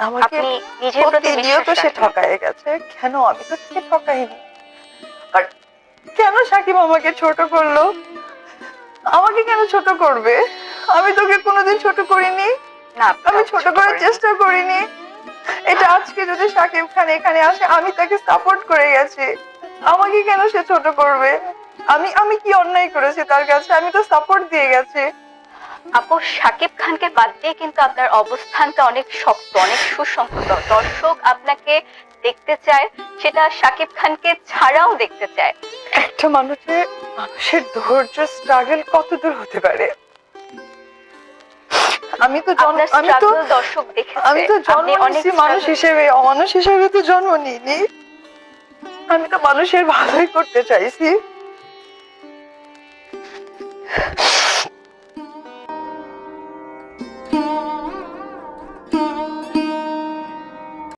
আমাকে প্রতিনিয়ত সে। ঠকায় গেছে। কেন আমি তো তাকে ঠকাইনি? আর কেন সাকিব আমাকে ছোট করল? আমাকে কেন ছোট করবে? আমি তোকে কোনোদিন ছোট করিনি। না আমি ছোট করার চেষ্টা করিনি। এটা আজকে যদি সাকিব খান এখানে আসে আমি তাকে সাপোর্ট করে গেছি। আমাকে কেন সে ছোট করবে? আমি আমি কি অন্যায় করেছি তার কাছে? আমি তো সাপোর্ট দিয়ে গেছি। আপু শাকিব খানকে বাদ দিয়ে কিন্তু আপনার অবস্থানটা অনেক শক্ত অনেক সুসংহত। দর্শক আপনাকে দেখতে চায় সেটা শাকিব খানকে ছাড়াও দেখতে চায়। একটা মানুষের মানুষের ধৈর্য স্ট্রাগল কত দূর হতে পারে? আমি তো আমি তো দর্শক দেখেছে। আমি তো জন্ম নিয়েছি মানুষ হিসেবে অমানুষ হিসেবে তো জন্ম নিইনি। আমি তো মানুষের ভালোই করতে চাইছি।